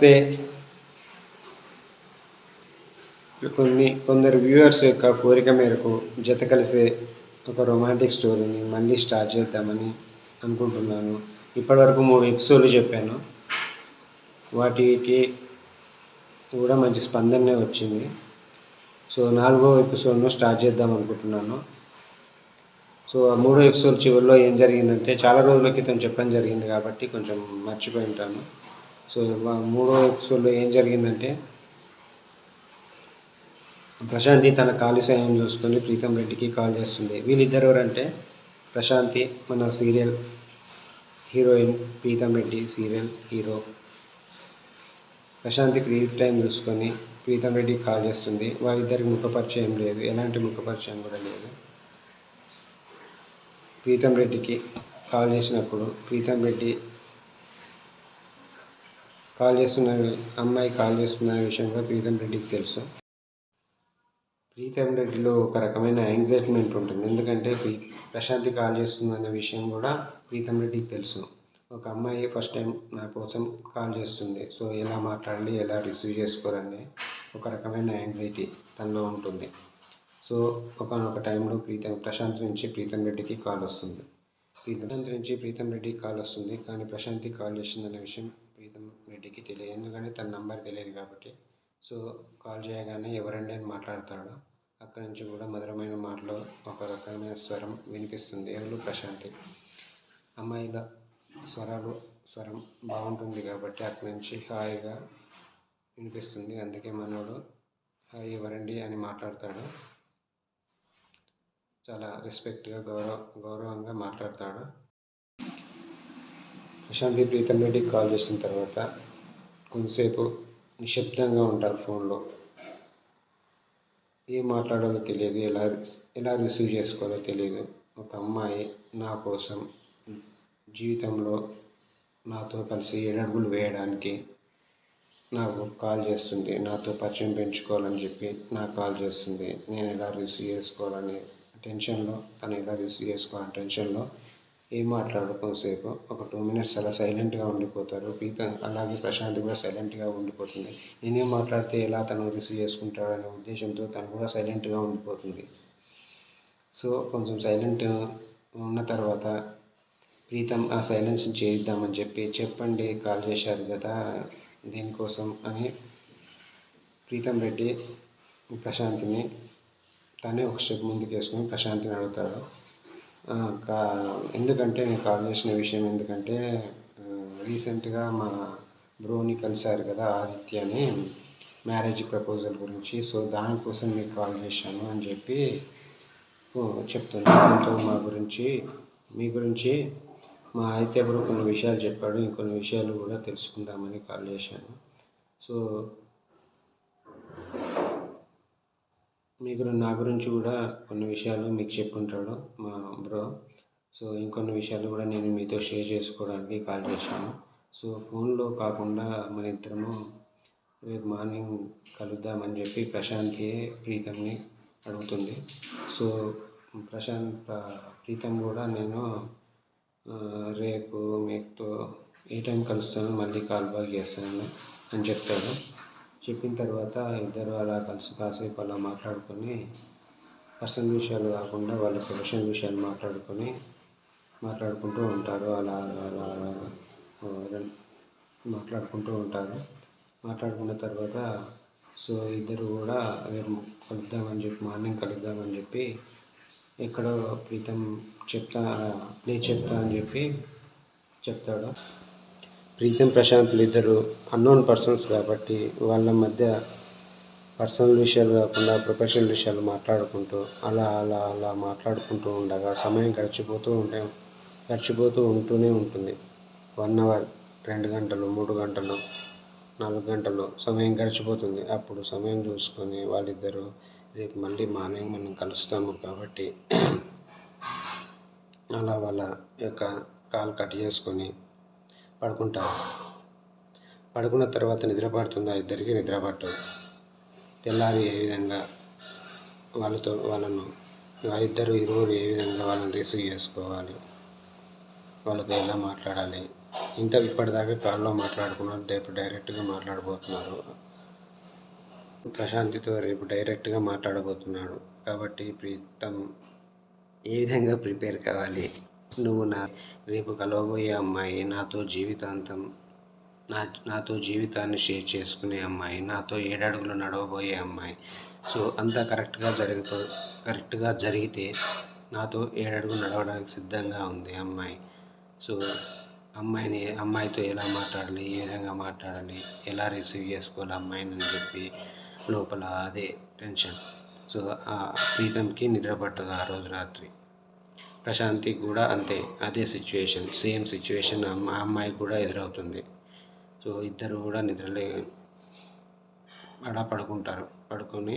నమస్తే. కొన్ని కొందరు వ్యూవర్స్ యొక్క కోరిక మేరకు జత కలిసే ఒక రొమాంటిక్ స్టోరీని మళ్ళీ స్టార్ట్ చేద్దామని అనుకుంటున్నాను. ఇప్పటివరకు మూడు ఎపిసోడ్లు చెప్పాను. వాటికి కూడా మంచి స్పందనే వచ్చింది. సో నాలుగో ఎపిసోడ్ను స్టార్ట్ చేద్దాం అనుకుంటున్నాను. సో ఆ మూడో ఎపిసోడ్ చివరిలో ఏం జరిగిందంటే చాలా రోజుల క్రితం చెప్పడం జరిగింది కాబట్టి కొంచెం మర్చిపోయి ఉంటాను. సో మూడో ఎపిసోడ్లో ఏం జరిగిందంటే ప్రశాంతి తన ఖాళీ సమయం చూసుకొని ప్రీతం రెడ్డికి కాల్ చేస్తుంది. వీళ్ళిద్దరు ఎవరంటే ప్రశాంతి మన serial heroine Preetham Reddy serial hero. Prashanti free time చూసుకొని ప్రీతం రెడ్డి కాల్ చేస్తుంది. వాళ్ళిద్దరికి ముఖపరిచయం లేదు. ఎలాంటి ముఖపరిచయం కూడా లేదు. ప్రీతం రెడ్డికి కాల్ చేసినప్పుడు ప్రీతం రెడ్డి కాల్ చేస్తున్న అమ్మాయి కాల్ చేస్తున్న విషయం కూడా ప్రీతం రెడ్డికి తెలుసు. ప్రీతం రెడ్డిలో ఒక రకమైన యాంగ్జైట్మెంట్ ఉంటుంది. ఎందుకంటే ప్రీ ప్రశాంతి కాల్ చేస్తుందన్న విషయం కూడా ప్రీతం రెడ్డికి తెలుసు. ఒక అమ్మాయి ఫస్ట్ టైం నా కోసం కాల్ చేస్తుంది. సో ఎలా మాట్లాడాలి ఎలా రిసీవ్ చేసుకోరని ఒక రకమైన యాంగ్జైటీ తనలో ఉంటుంది. సో ఒకనొక టైంలో ప్రీతం ప్రశాంత్ నుంచి ప్రీతం రెడ్డికి కాల్ వస్తుంది. ప్రీతం ప్రశాంత్ నుంచి ప్రీతం రెడ్డికి కాల్ వస్తుంది. కానీ ప్రశాంత్కి కాల్ చేసిందన్న విషయం ప్రీతం రెడ్డికి తెలియదు. ఎందుకంటే తన నంబర్ తెలియదు కాబట్టి. సో కాల్ చేయగానే ఎవరండి అని మాట్లాడతాడు. అక్కడి నుంచి కూడా మధురమైన మాటలో ఒక రకమైన స్వరం వినిపిస్తుంది. ఎవరు? ప్రశాంతి. అమ్మాయిల స్వరాలు స్వరం బాగుంటుంది కాబట్టి అక్కడి నుంచి హాయిగా వినిపిస్తుంది. అందుకే మనోడు హాయ్ ఎవరండి? అని మాట్లాడతాడు. చాలా రెస్పెక్ట్గా గౌరవ గౌరవంగా మాట్లాడతాడు. ప్రశాంతి ప్రీతం రెడ్డికి కాల్ చేసిన తర్వాత కొంతసేపు నిశ్శబ్దంగా ఉంటారు ఫోన్లో. ఏం మాట్లాడాలో తెలియదు ఎలా ఎలా రిసీవ్ చేసుకోవాలో తెలియదు. ఒక అమ్మాయి నా కోసం జీవితంలో నాతో కలిసి ఏడడుగులు వేయడానికి నాకు కాల్ చేస్తుంది. నాతో పరిచయం పెంచుకోవాలని చెప్పి నాకు కాల్ చేస్తుంది. నేను ఎలా రిసీవ్ చేసుకోవాలని టెన్షన్లో తను ఎలా రిసీవ్ చేసుకోవాలని టెన్షన్లో ఏం మాట్లాడు కొంతసేపు. ఒక టూ మినిట్స్ అలా సైలెంట్గా ఉండిపోతారు. ప్రీతం అలాగే ప్రశాంత్ కూడా సైలెంట్గా ఉండిపోతుంది. నేనేం మాట్లాడితే ఎలా తను రిసీవ్ చేసుకుంటాడనే ఉద్దేశంతో తను కూడా సైలెంట్గా ఉండిపోతుంది. సో కొంచెం సైలెంట్ ఉన్న తర్వాత ప్రీతం ఆ సైలెన్స్ చేయిద్దామని చెప్పి చెప్పండి కాల్ చేశారు కదా దీనికోసం అని ప్రీతం రెడ్డి ప్రశాంతిని తనే ఒక స్టెప్ ముందుకు వేసుకొని ప్రశాంతిని అడుగుతాడు. ఎందుకంటే నేను కాల్ చేసిన విషయం ఎందుకంటే రీసెంట్గా మా బ్రోని కలిశారు కదా ఆదిత్య అని మ్యారేజ్ ప్రపోజల్ గురించి. సో దానికోసం మీకు కాల్ చేశాను అని చెప్పి చెప్తున్నాను మా గురించి మీ గురించి మా ఆదిత్య బ్రో కొన్ని విషయాలు చెప్పాడు. ఇంకొన్ని విషయాలు కూడా తెలుసుకుందామని కాల్ చేశాను. సో మీకు నా గురించి కూడా కొన్ని విషయాలు మీకు చెప్పుంటాడు మా బ్రో. సో ఇంకొన్ని విషయాలు కూడా నేను మీతో షేర్ చేసుకోవడానికి కాల్ చేశాను. సో ఫోన్లో కాకుండా మన ఇద్దరము రేపు మార్నింగ్ కలుద్దామని చెప్పి ప్రశాంతి ప్రీతంని అడుగుతుంది. సో ప్రశాంత్ ప్రీతం కూడా నేను రేపు మీతో ఏ టైం కలుస్తాను మళ్ళీ కాల్ బ్యాక్ చేస్తాను అని చెప్తాడు. చెప్పిన తర్వాత ఇద్దరు అలా కలిసి కాసేపు అలా మాట్లాడుకొని పర్సనల్ విషయాలు కాకుండా వాళ్ళ ప్రొఫెషనల్ విషయాలు మాట్లాడుకొని మాట్లాడుకుంటూ ఉంటారు. అలా అలా అలా మాట్లాడుకుంటూ ఉంటారు. మాట్లాడుకున్న తర్వాత సో ఇద్దరు కూడా రేపు కలుద్దామని చెప్పి మార్నింగ్ కలుద్దామని చెప్పి ఎక్కడో ప్రీతం చెప్తా ప్లే చెప్తా అని చెప్పి చెప్తాడు. ప్రీతం ప్రశాంత్లు ఇద్దరు అన్నోన్ పర్సన్స్ కాబట్టి వాళ్ళ మధ్య పర్సనల్ విషయాలు కాకుండా ప్రొఫెషనల్ విషయాలు మాట్లాడుకుంటూ అలా అలా అలా మాట్లాడుకుంటూ ఉండగా సమయం గడిచిపోతూ ఉంటే గడిచిపోతూ ఉంటూనే ఉంటుంది. వన్ అవర్ రెండు గంటలు మూడు గంటలు నాలుగు గంటలు సమయం గడిచిపోతుంది. అప్పుడు సమయం చూసుకొని వాళ్ళిద్దరూ రేపు మళ్ళీ మార్నింగ్ మనం కలుస్తాము కాబట్టి అలా వాళ్ళ యొక్క కాల్ కట్ చేసుకొని పడుకుంటారు. పడుకున్న తర్వాత నిద్రపడుతుందా? ఇద్దరికీ ఇద్దరికి నిద్ర పట్టదు తెల్లారి ఏ విధంగా వాళ్ళతో వాళ్ళను వాళ్ళిద్దరు ఇరువురు ఏ విధంగా వాళ్ళని రిసీవ్ చేసుకోవాలి? వాళ్ళతో ఎలా మాట్లాడాలి? ఇంత ఇప్పటిదాకా కాల్లో మాట్లాడుకున్నారు రేపు డైరెక్ట్గా మాట్లాడబోతున్నారు. ప్రశాంతితో రేపు డైరెక్ట్గా మాట్లాడబోతున్నాడు కాబట్టి ప్రీతం ఏ విధంగా ప్రిపేర్ కావాలి? నువ్వు నా రేపు కలవబోయే అమ్మాయి నాతో జీవితాంతం నా నాతో జీవితాన్ని షేర్ చేసుకునే అమ్మాయి నాతో ఏడడుగులు నడవబోయే అమ్మాయి. సో అంతా కరెక్ట్గా జరిగిపో కరెక్ట్గా జరిగితే నాతో ఏడడుగులు నడవడానికి సిద్ధంగా ఉంది అమ్మాయి. సో అమ్మాయిని అమ్మాయితో ఎలా మాట్లాడాలి ఏ విధంగా మాట్లాడాలి ఎలా రిసీవ్ చేసుకోవాలి అమ్మాయిని అని చెప్పి లోపల అదే టెన్షన్ సో ఆ ప్రీతంకి నిద్ర పట్టదు ఆ రోజు రాత్రి. ప్రశాంతి కూడా అంతే అదే సిచ్యువేషన్ సేమ్ సిచ్యువేషన్ మా అమ్మాయికి కూడా ఎదురవుతుంది. సో ఇద్దరు కూడా నిద్రలే అలా పడుకుంటారు పడుకొని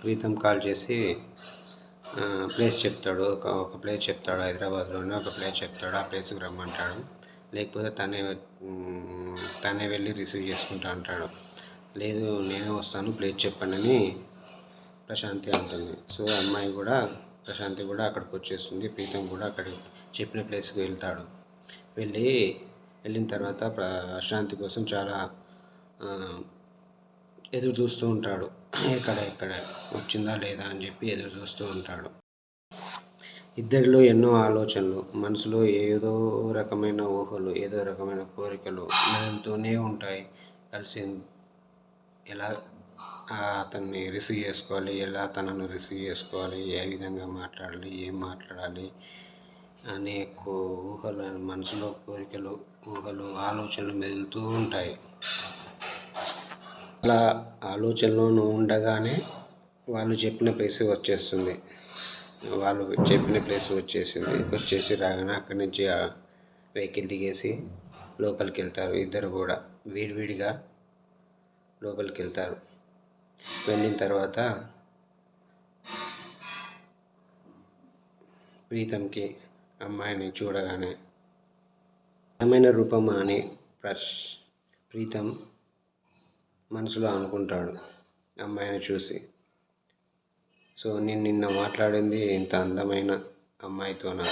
ప్రీతం కాల్ చేసి ప్లేస్ చెప్తాడు. ఒక ఒక ప్లేస్ చెప్తాడు హైదరాబాద్లోనే ఒక ప్లేస్ చెప్తాడు ఆ ప్లేస్కి రమ్మంటాడు. లేకపోతే తనే తనే వెళ్ళి రిసీవ్ చేసుకుంటా అంటాడు. లేదు నేనే వస్తాను ప్లేస్ చెప్పండి అని ప్రశాంతి అంటుంది. సో అమ్మాయి కూడా ప్రశాంతి కూడా అక్కడికి వచ్చేస్తుంది. ప్రీతం కూడా అక్కడికి చెప్పిన ప్లేస్కి వెళ్తాడు. వెళ్ళి వెళ్ళిన తర్వాత ప్రశాంతి కోసం చాలా ఎదురు చూస్తూ ఉంటాడు. ఎక్కడ ఎక్కడ వచ్చిందా లేదా అని చెప్పి ఎదురు చూస్తూ ఉంటాడు. ఇద్దరిలో ఎన్నో ఆలోచనలు. మనసులో ఏదో రకమైన ఊహలు ఏదో రకమైన కోరికలు మెదులుతూనే ఉంటాయి. కలిసి ఎలా అతన్ని రిసీవ్ చేసుకోవాలి ఎలా తనను రిసీవ్ చేసుకోవాలి ఏ విధంగా మాట్లాడాలి ఏం మాట్లాడాలి అనే ఊహలు మనసులో కోరికలు ఊహలు ఆలోచనలు మెదులుతూ ఉంటాయి. అలా ఆలోచనలోనూ ఉండగానే వాళ్ళు చెప్పిన ప్లేస్ వచ్చేస్తుంది. వాళ్ళు చెప్పిన ప్లేస్ వచ్చేసింది. వచ్చేసి రాగానే అక్కడి నుంచి ఆ వెహికల్ దిగేసి లోపలికి వెళ్తారు. ఇద్దరు కూడా విడివిడిగా లోపలికి వెళ్తారు. వెళ్ళిన తర్వాత ప్రీతంకి అమ్మాయిని చూడగానే అందమైన రూపమా అని ప్రశ్ ప్రీతం మనసులో అనుకుంటాడు అమ్మాయిని చూసి. సో నేను నిన్న మాట్లాడింది ఇంత అందమైన అమ్మాయితోనా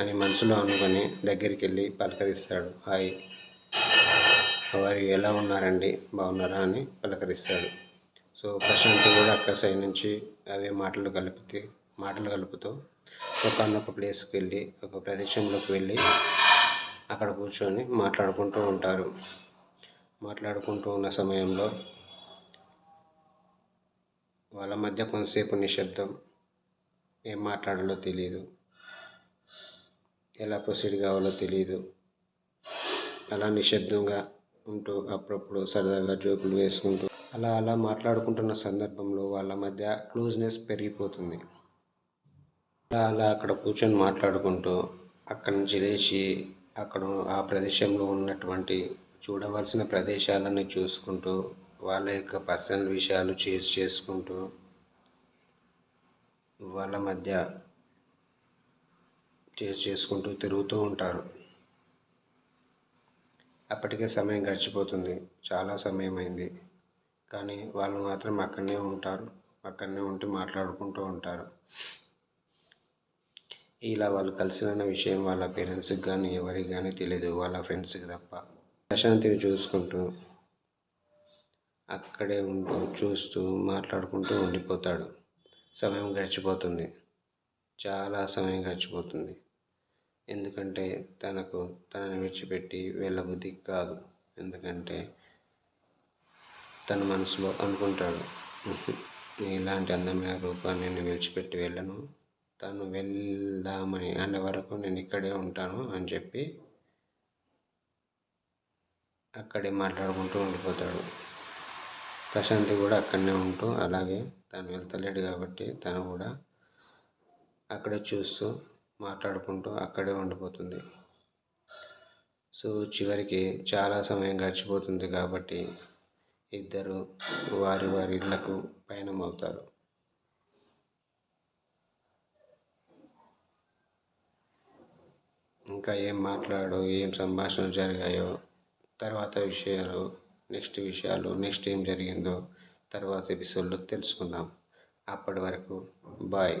అని మనసులో అనుకొని దగ్గరికి వెళ్ళి పలకరిస్తాడు. హాయ్ వారు ఎలా ఉన్నారండి? బాగున్నారా అని పలకరిస్తాడు. సో ప్రశాంతి కూడా అక్కడ సైడ్ నుంచి అవే మాటలు కలిపితే మాటలు కలుపుతూ ఒకనొక ప్లేస్కి వెళ్ళి ఒక ప్రదేశంలోకి వెళ్ళి అక్కడ కూర్చొని మాట్లాడుకుంటూ ఉంటారు. మాట్లాడుకుంటూ ఉన్న సమయంలో వాళ్ళ మధ్య కొంతసేపు నిశ్శబ్దం. ఏం మాట్లాడాలో తెలియదు ఎలా ప్రొసీడ్ కావాలో తెలియదు అలా నిశ్శబ్దంగా ఉంటూ అప్పుడప్పుడు సరదాగా జోకులు వేసుకుంటూ అలా అలా మాట్లాడుకుంటున్న సందర్భంలో వాళ్ళ మధ్య క్లోజ్నెస్ పెరిగిపోతుంది. అలా అలా అక్కడ కూర్చొని మాట్లాడుకుంటూ అక్కడి నుంచి లేచి అక్కడ ఆ ప్రదేశంలో ఉన్నటువంటి చూడవలసిన ప్రదేశాలను చూసుకుంటూ వాళ్ళ యొక్క పర్సనల్ విషయాలు చేసి చేసుకుంటూ వాళ్ళ మధ్య చేసి చేసుకుంటూ తిరుగుతూ ఉంటారు. అప్పటికే సమయం గడిచిపోతుంది. చాలా సమయం అయింది కానీ వాళ్ళు మాత్రం అక్కడనే ఉంటారు. అక్కడనే ఉండి మాట్లాడుకుంటూ ఉంటారు. ఇలా వాళ్ళు కలిసిన విషయం వాళ్ళ పేరెంట్స్కి కానీ ఎవరికి కానీ తెలియదు వాళ్ళ ఫ్రెండ్స్కి తప్ప. ప్రశాంతిని చూసుకుంటూ అక్కడే ఉంటూ చూస్తూ మాట్లాడుకుంటూ ఉండిపోతాడు. సమయం గడిచిపోతుంది. చాలా సమయం గడిచిపోతుంది. ఎందుకంటే తనకు తనని విడిచిపెట్టి వెళ్ళబుద్ధి కాదు. ఎందుకంటే తన మనసులో అనుకుంటాడు ఇలాంటి అందమైన రూపాన్ని నేను విడిచిపెట్టి వెళ్ళను. తను వెళ్దామని అనే వరకు నేను ఇక్కడే ఉంటాను అని చెప్పి అక్కడే మాట్లాడుకుంటూ ఉండిపోతాడు. ప్రశాంతి కూడా అక్కడనే ఉంటూ అలాగే తను వెళ్తలేడు కాబట్టి తను కూడా అక్కడే చూస్తూ మాట్లాడుకుంటూ అక్కడే ఉండిపోతుంది. సో చివరికి చాలా సమయం గడిచిపోతుంది కాబట్టి ఇద్దరు వారి వారి ఇళ్ళకు పయనమవుతారు. ఇంకా ఏం మాట్లాడో ఏం సంభాషణ జరిగాయో తర్వాత విషయాలు నెక్స్ట్ విషయాలు నెక్స్ట్ ఏం జరిగిందో తర్వాత ఎపిసోడ్లో తెలుసుకుందాం. అప్పటి వరకు బాయ్.